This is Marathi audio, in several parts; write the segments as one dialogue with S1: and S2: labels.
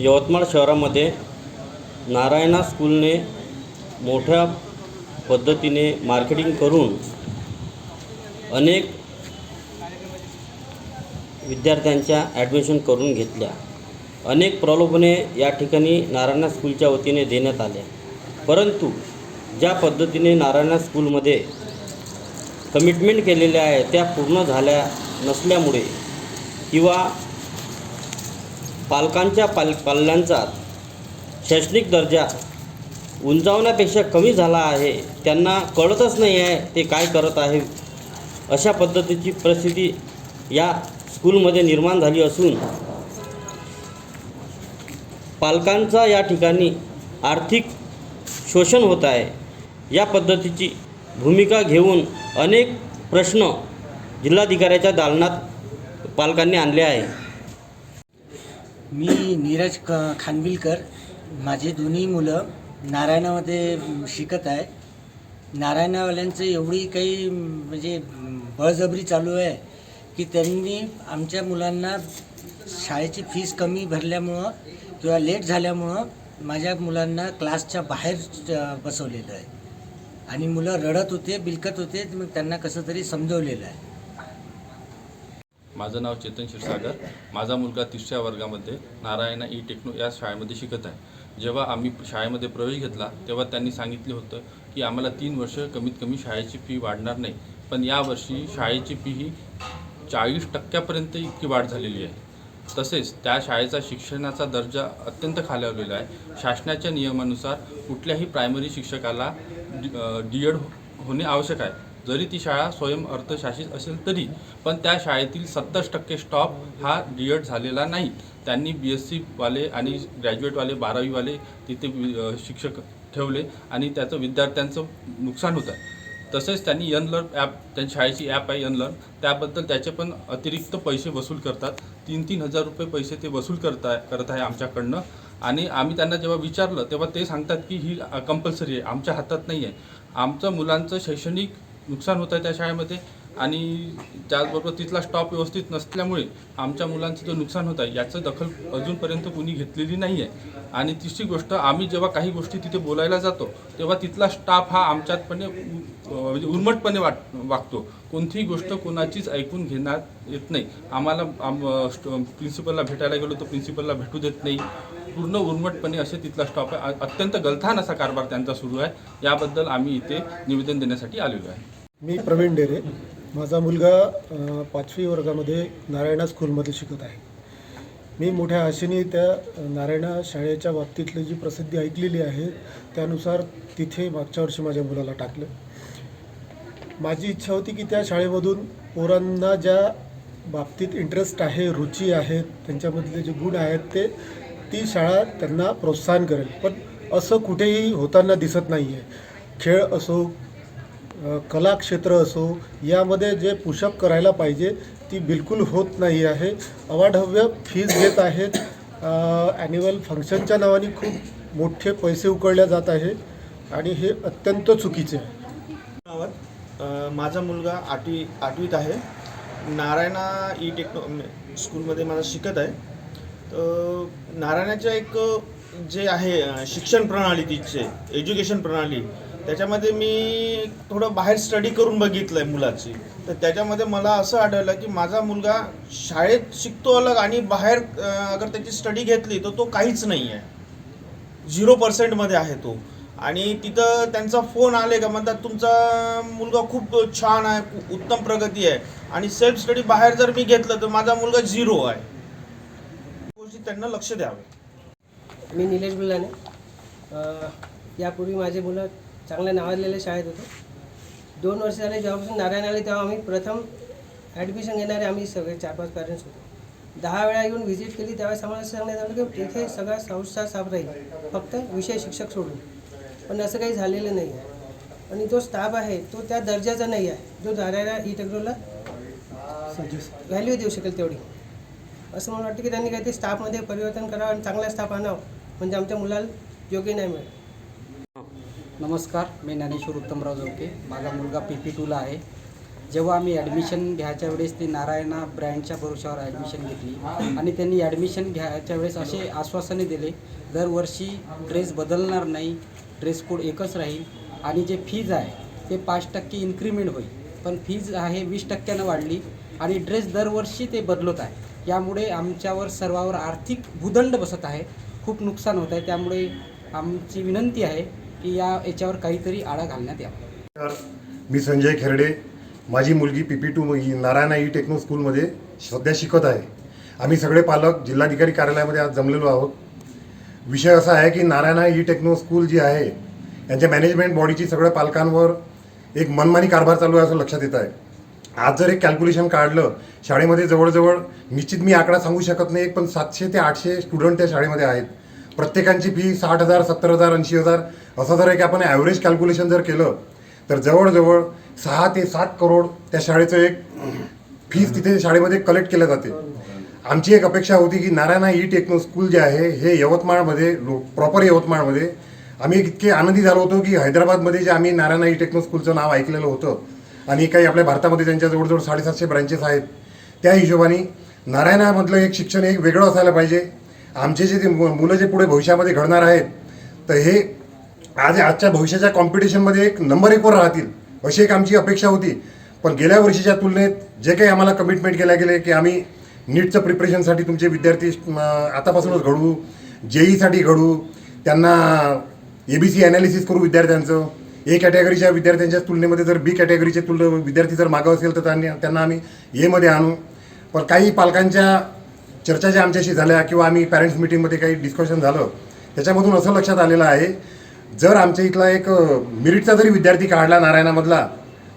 S1: यवतमाळ शहरामध्ये नारायणा स्कूलने मोठ्या पद्धतीने मार्केटिंग करून अनेक विद्यार्थ्यांच्या ॲडमिशन करून घेतल्या. अनेक प्रलोभने या ठिकाणी नारायणा स्कूलच्या वतीने देण्यात आल्या परंतु ज्या पद्धतीने नारायणा स्कूलमध्ये कमिटमेंट केलेल्या आहे त्या पूर्ण झाल्या नसल्यामुळे किंवा पालकांच्या पाल पाल्यांचा शैक्षणिक दर्जा उंचावण्यापेक्षा कमी झाला आहे. त्यांना कळतच नाही आहे ते काय करत आहे. अशा पद्धतीची परिस्थिती या स्कूलमध्ये निर्माण झाली असून पालकांचा या ठिकाणी आर्थिक शोषण होत आहे. या पद्धतीची भूमिका घेऊन अनेक प्रश्न जिल्हाधिकाऱ्याच्या दालनात पालकांनी आणले आहे
S2: मी नीरज क खानविलकर. माझे दोन्ही मुलं नारायणामध्ये शिकत आहे. नारायणावाल्यांचं एवढी काही म्हणजे बळजबरी चालू आहे की त्यांनी आमच्या मुलांना शाळेची फीस कमी भरल्यामुळं किंवा लेट झाल्यामुळं माझ्या मुलांना क्लासच्या बाहेर बसवलेलं आहे. आणि मुलं रडत होते बिलकत होते मग त्यांना कसं तरी समजवलेलं आहे.
S3: माझं नाव चेतन क्षीरसागर. माझा मुलगा तिसऱ्या वर्गामध्ये नारायणा ई टेक्नो या शाळेमध्ये शिकत आहे. जेव्हा आम्ही शाळेमध्ये प्रवेश घेतला तेव्हा त्यांनी सांगितले होतं की आम्हाला तीन वर्ष कमीत कमी शाळेची फी वाढणार नाही. पण यावर्षी शाळेची फी ही चाळीस टक्क्यापर्यंत इतकी वाढ झालेली आहे. तसेच त्या शाळेचा शिक्षणाचा दर्जा अत्यंत खालावलेला आहे. शासनाच्या नियमानुसार कुठल्याही प्रायमरी शिक्षकाला डी एड होणे आवश्यक आहे. जरी ती शाळा स्वयं अर्थशासित असेल तरी पण त्या शाळेतील सत्तर टक्के स्टॉप हा डी एड झालेला नाही. त्यांनी बी एस सीवाले आणि ग्रॅज्युएटवाले बारावीवाले तिथे शिक्षक ठेवले आणि त्याचं विद्यार्थ्यांचं नुकसान होतं. तसेच त्यांनी यन लर्न ॲप त्यांची शाळेची ॲप आहे यन लर्न त्याबद्दल त्याचे पण अतिरिक्त पैसे वसूल करतात. तीन तीन हजार रुपये पैसे ते वसूल करत आहे करत आहे आमच्याकडनं. आणि आम्ही त्यांना जेव्हा विचारलं तेव्हा ते सांगतात की ही कंपल्सरी आहे आमच्या हातात नाही आहे आमचं मुलांचं शैक्षणिक नुकसान होत आहे त्या शाळेमध्ये आणि त्याचबरोबर तिथला स्टॉप व्यवस्थित नसल्यामुळे आमच्या मुलांचं जो नुकसान होत आहे याचं दखल अजूनपर्यंत कोणी घेतलेली नाही आहे. आणि तिसरी गोष्ट आम्ही जेव्हा काही गोष्टी तिथे बोलायला जातो तेव्हा तिथला स्टाफ हा आमच्यातपणे म्हणजे उर्मटपणे वाट वागतो. कोणतीही गोष्ट कोणाचीच ऐकून घेण्यात येत नाही. आम्हाला आम प्रिन्सिपलला भेटायला गेलो तर प्रिन्सिपलला भेटू देत नाही. पूर्ण उर्मटपणे असे तिथला स्टॉप आहे. अत्यंत गलथान असा कारभार त्यांचा सुरू आहे. याबद्दल आम्ही इथे निवेदन देण्यासाठी आलेलो आहे.
S4: मी प्रवीण डेरे. माझा मुलगा पाचवी वर्गामध्ये नारायणा स्कूलमध्ये शिकत आहे. मी मोठ्या आशेने त्या नारायणा शाळेच्या बाबतीतली जी प्रसिद्धी ऐकलेली आहे त्यानुसार तिथे मागच्या वर्षी माझ्या मुलाला टाकलं. माझी इच्छा होती की त्या शाळेमधून पोरांना ज्या बाबतीत इंटरेस्ट आहे रुची आहेत त्यांच्यामधले जे गुण आहेत ते ती शाळा त्यांना प्रोत्साहन करेल. पण असं कुठेही होताना दिसत नाही आहे खेळ असो कलाक्षेत्र असो यामध्ये जे पुशअप करायला पाहिजे ती बिलकुल होत नाही आहे. अवाढव्य फीज घेत आहेत. ॲन्युअल फंक्शनच्या नावाने खूप मोठे पैसे उकळल्या जात आहे आणि हे अत्यंत चुकीचे आहे.
S5: माझा मुलगा आठवी आठवीत आहे. नारायणा ई टेक्नो स्कूलमध्ये माझा शिकत आहे. तर नारायणाच्या एक जे आहे शिक्षण प्रणाली तिचे एज्युकेशन प्रणाली त्याच्यामध्ये मी थोडं बाहेर स्टडी करून बघितलं आहे मुलाची. तर त्याच्यामध्ये मला असं आढळलं की माझा मुलगा शाळेत शिकतो अलग आणि बाहेर अगर त्याची स्टडी घेतली तर तो काहीच नाही आहे झिरो पर्सेंटमध्ये आहे तो. आणि तिथं त्यांचा फोन आले का म्हणतात तुमचा मुलगा खूप छान आहे खूप उत्तम प्रगती आहे. आणि सेल्फ स्टडी बाहेर जर मी घेतलं तर माझा मुलगा झिरो आहे. गोष्टी त्यांना लक्ष द्यावे.
S6: मी निलेश गुल्लाने यापूर्वी माझे मुलं चांगल्या नावाजलेल्या शाळेत होते. दोन वर्ष झाले जेव्हापासून नारायण आले तेव्हा आम्ही प्रथम ॲडमिशन घेणारे आम्ही सगळे चार पाच पॅरेंट्स होतो. दहा वेळा येऊन व्हिजिट केली त्यावेळेस आम्हाला सांगण्यात आलं की तिथे सगळा संस्था साफ राहील. फक्त विषय शिक्षक सोडून. पण असं काही झालेलं नाही आहे. आणि जो स्टाफ आहे तो त्या दर्जाचा नाही आहे. जो नारायणा ई टेक्नोला व्हॅल्यू देऊ शकेल तेवढी. असं मला वाटतं की त्यांनी काहीतरी स्टाफमध्ये परिवर्तन करावं आणि चांगला स्टाफ आणावं. म्हणजे आमच्या मुलाला योग्य नाही मिळेल
S7: नमस्कार मी ज्ञानेश्वर उत्तमराव जोके. माझा मुलगा पी पी टूला आहे. जेव्हा आम्ही ॲडमिशन घ्यायच्या वेळेस ती नारायणा ब्रँडच्या भरोशावर ॲडमिशन घेतली आणि त्यांनी ॲडमिशन घ्यायच्या वेळेस असे आश्वासने दिले दरवर्षी ड्रेस बदलणार नाही ड्रेस कोड एकच राहील आणि जे फीज आहे ते पाच टक्के इन्क्रीमेंट होईल. पण फीज आहे वीस टक्क्यानं वाढली आणि ड्रेस दरवर्षी ते बदलत आहे. यामुळे आमच्यावर सर्वावर आर्थिक भूदंड बसत आहे. खूप नुकसान होत आहे. त्यामुळे आमची विनंती आहे की या याच्यावर काहीतरी आळा घालण्यात यावा.
S8: मी संजय खेरडे. माझी मुलगी पी पी टू ही नारायणा ई टेक्नो स्कूलमध्ये सध्या शिकत आहे. आम्ही सगळे पालक जिल्हाधिकारी कार्यालयामध्ये आज जमलेलो आहोत. विषय असा आहे की नारायणा ई टेक्नो स्कूल जी आहे यांच्या मॅनेजमेंट बॉडीची सगळ्या पालकांवर एक मनमानी कारभार चालू आहे असं लक्षात येत आहे. आज जर एक कॅल्क्युलेशन काढलं शाळेमध्ये जवळजवळ निश्चित मी आकडा सांगू शकत नाही पण सातशे ते आठशे स्टुडंट त्या शाळेमध्ये आहेत. प्रत्येकांची फी साठ हजार सत्तर हजार ऐंशी हजार. असं जर एक आपण ॲव्हरेज कॅल्क्युलेशन जर केलं तर जवळजवळ सहा ते सात करोड त्या शाळेचं एक फीज तिथे शाळेमध्ये कलेक्ट केल्या जाते. आमची एक अपेक्षा होती की नारायणा ई टेक्नो स्कूल जे आहे हे यवतमाळमध्ये लो प्रॉपर यवतमाळमध्ये. आम्ही इतके आनंदी झालो होतो की हैदराबादमध्ये जे आम्ही नारायणा ई टेक्नो स्कूलचं नाव ऐकलेलं होतं आणि काही आपल्या भारतामध्ये त्यांच्या जवळजवळ साडेसातशे ब्रँचेस आहेत त्या हिशोबाने नारायणामधलं एक शिक्षण एक वेगळं असायला पाहिजे. आमचे जे ते मु- मुलं जे पुढे भविष्यामध्ये घडणार आहेत तर हे आज आजच्या भविष्याच्या कॉम्पिटिशनमध्ये एक नंबर एकवर राहतील अशी एक आमची अपेक्षा होती. पण गेल्या वर्षीच्या तुलनेत जे काही आम्हाला कमिटमेंट केल्या गेले की आम्ही नीटचं प्रिपरेशनसाठी तुमचे विद्यार्थी आतापासूनच घडू जेईसाठी घडू त्यांना ए बी सी ॲनालिसिस करू विद्यार्थ्यांचं. ए कॅटेगरीच्या विद्यार्थ्यांच्या तुलनेमध्ये जर बी कॅटेगरीचे तुल विद्यार्थी जर मागं असेल तर त्यांनी त्यांना आम्ही एमध्ये आणू. पण काही पालकांच्या चर्चा ज्या आमच्याशी झाल्या किंवा आम्ही पॅरेंट्स मिटिंगमध्ये काही डिस्कशन झालं त्याच्यामधून असं लक्षात आलेलं आहे जर आमच्या इथला एक मिरिटचा जरी विद्यार्थी काढला नारायणामधला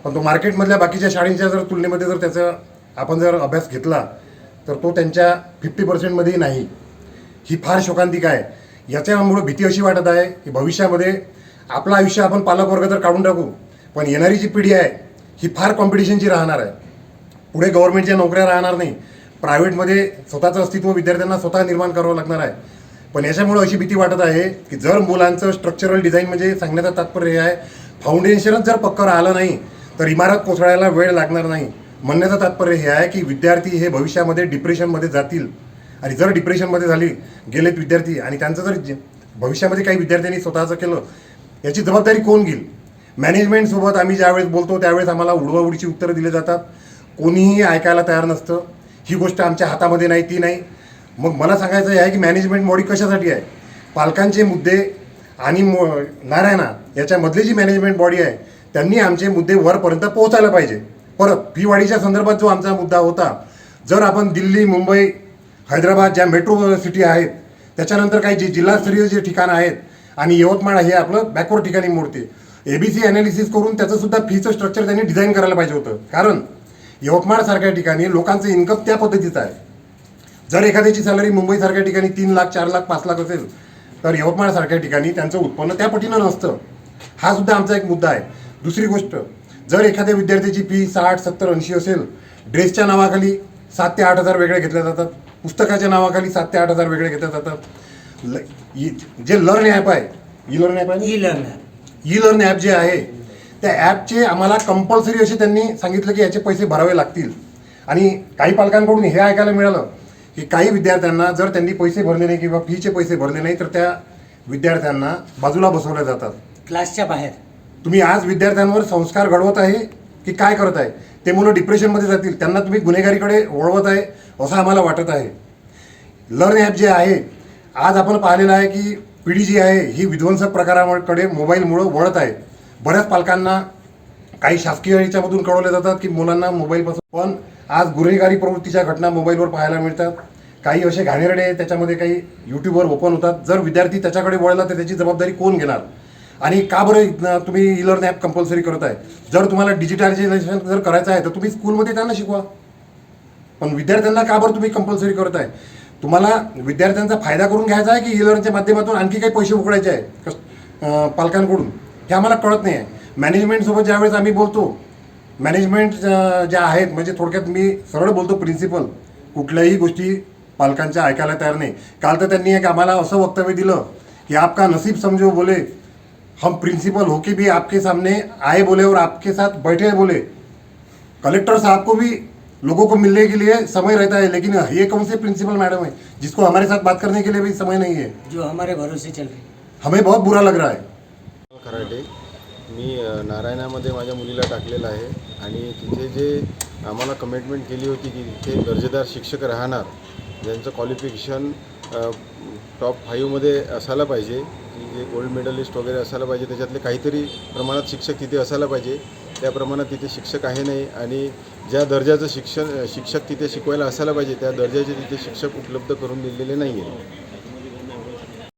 S8: पण तो मार्केटमधल्या बाकीच्या शाळेंच्या जर तुलनेमध्ये जर त्याचा आपण जर अभ्यास घेतला तर तो त्यांच्या फिफ्टी पर्सेंटमध्येही नाही. ही फार शोकांतिक आहे. याच्यामुळं भीती अशी वाटत आहे की भविष्यामध्ये आपलं आयुष्य आपण पालकवर्ग तर काढून टाकू पण येणारी जी पिढी आहे ही फार कॉम्पिटिशनची राहणार आहे. पुढे गव्हर्नमेंटच्या नोकऱ्या राहणार नाही. प्रायव्हेटमध्ये स्वतःचं अस्तित्व विद्यार्थ्यांना स्वतः निर्माण करावं लागणार आहे. पण याच्यामुळं अशी भीती वाटत आहे की जर मुलांचं स्ट्रक्चरल डिझाईन म्हणजे सांगण्याचं तात्पर्य हे आहे फाउंडेशनच जर पक्क राहिलं नाही तर इमारत कोसळायला वेळ लागणार नाही. म्हणण्याचं तात्पर्य हे आहे की विद्यार्थी हे भविष्यामध्ये डिप्रेशनमध्ये जातील. आणि जर डिप्रेशनमध्ये झाली गेलेत विद्यार्थी आणि त्यांचं जर जे- भविष्यामध्ये काही विद्यार्थ्यांनी स्वतःचं केलं याची जबाबदारी कोण घेईल? मॅनेजमेंटसोबत आम्ही ज्यावेळेस बोलतो त्यावेळेस आम्हाला उडवाउडीची उत्तरं दिली जातात. कोणीही ऐकायला तयार नसतं. ही गोष्ट आमच्या हातामध्ये नाही ती नाही. मग मला सांगायचं हे आहे की मॅनेजमेंट बॉडी कशासाठी आहे? पालकांचे मुद्दे आणि मो नारायणा याच्यामधली जी मॅनेजमेंट बॉडी आहे त्यांनी आमचे मुद्दे वरपर्यंत पोहोचायला पाहिजे. परत फी वाढीच्या संदर्भात जो आमचा मुद्दा होता जर आपण दिल्ली मुंबई हैदराबाद ज्या मेट्रो सिटी आहेत त्याच्यानंतर काही जे जिल्हास्तरीय जे ठिकाणं आहेत आणि यवतमाळ हे आपलं बॅकवर्ड ठिकाणी मोडते. ए बी सी ॲनालिसिस करून त्याचंसुद्धा फीचं स्ट्रक्चर त्यांनी डिझाईन करायला पाहिजे होतं. कारण यवतमाळसारख्या ठिकाणी लोकांचं इन्कम त्या पद्धतीचं आहे. जर एखाद्याची सॅलरी मुंबईसारख्या ठिकाणी तीन लाख चार लाख पाच लाख असेल तर यवतमाळसारख्या ठिकाणी त्यांचं उत्पन्न त्या पटीनं नसतं. हा सुद्धा आमचा एक मुद्दा आहे. दुसरी गोष्ट जर एखाद्या विद्यार्थ्याची फी साठ सत्तर ऐंशी असेल ड्रेसच्या नावाखाली सात ते आठ हजार वेगळे घेतले जातात. पुस्तकाच्या नावाखाली सात ते आठ हजार वेगळे घेतले जातात. ल- जे लर्न ॲप आहे ई लर्न ॲप आहे?
S2: E learner
S8: E learn app जे आहे त्या ॲपचे आम्हाला कंपल्सरी असे त्यांनी सांगितलं की याचे पैसे भरावे लागतील. आणि काही पालकांकडून हे ऐकायला मिळालं की काही विद्यार्थ्यांना जर त्यांनी पैसे भरले नाही किंवा फीचे पैसे भरले नाही तर त्या विद्यार्थ्यांना बाजूला बसवल्या जातात.
S2: क्लासच्या बाहेर.
S8: तुम्ही आज विद्यार्थ्यांवर संस्कार घडवत आहे की काय करत आहे? ते मुलं डिप्रेशनमध्ये जातील. त्यांना तुम्ही गुन्हेगारीकडे वळवत आहे असं आम्हाला वाटत आहे. लर्न ॲप जे आहे आज आपण पाहिलेलं आहे की पिढी जी आहे ही विध्वंसक प्रकाराकडे मोबाईलमुळं वळत आहे. बऱ्याच पालकांना काही शासकीय याच्यामधून कळवले जातात की मुलांना मोबाईलपासून पण आज गुन्हेगारी प्रवृत्तीच्या घटना मोबाईलवर पाहायला मिळतात. काही असे घाणेरडे त्याच्यामध्ये काही यूट्यूबवर ओपन होतात. जर विद्यार्थी त्याच्याकडे वळला तर त्याची जबाबदारी कोण घेणार? आणि का बरं तुम्ही ई लर्न ॲप कंपल्सरी करत आहे? जर तुम्हाला डिजिटलायझेशन जर करायचं आहे तर तुम्ही स्कूलमध्ये त्यांना शिकवा. पण विद्यार्थ्यांना का बरं तुम्ही कंपल्सरी करत आहे? तुम्हाला विद्यार्थ्यांचा फायदा करून घ्यायचा आहे की ई लर्नच्या माध्यमातून आणखी काही पैसे उकडायचे आहे? कस पालकांकडून? हे आम्हाला कळत नाही आहे मॅनेजमेंटसोबत ज्यावेळेस आम्ही बोलतो मॅनेजमेंट ज्या आहेत म्हणजे थोडक्यात मी सरळ बोलतो प्रिन्सिपल कुठल्याही गोष्टी पालकांच्या ऐकायला तयार नाही. काल तर त्यांनी एक आम्हाला असं वक्तव्य दिलं की आपका नसीब समजो बोले. हम प्रिंसिपल होके भी आपके सामने आए बोले और आपके साथ बैठे बोले. कलेक्टर साहब को भी लोगों को मिलने के लिए समय रहता है लेकिन ये कौन से प्रिंसिपल मैडम है जिसको हमारे साथ बात करने के लिए भी समय नहीं है?
S2: जो हमारे भरोसे चल रही
S8: हमें बहुत बुरा लग रहा है।
S9: खराटे मी नारायणामध्ये माझ्या मुलीला टाकलेलं आहे आणि तिथे जे आम्हाला कमिटमेंट केली होती की तिथे दर्जेदार शिक्षक राहणार ज्यांचं क्वालिफिकेशन टॉप फाईव्हमध्ये असायला पाहिजे की जे गोल्ड मेडलिस्ट वगैरे असायला पाहिजे त्याच्यातले काहीतरी प्रमाणात शिक्षक तिथे असायला पाहिजे त्या प्रमाणात तिथे शिक्षक आहे नाही आणि ज्या दर्जाचं शिक्षण शिक्षक तिथे शिकवायला असायला पाहिजे त्या दर्जाचे तिथे शिक्षक उपलब्ध करून दिलेले नाही आहे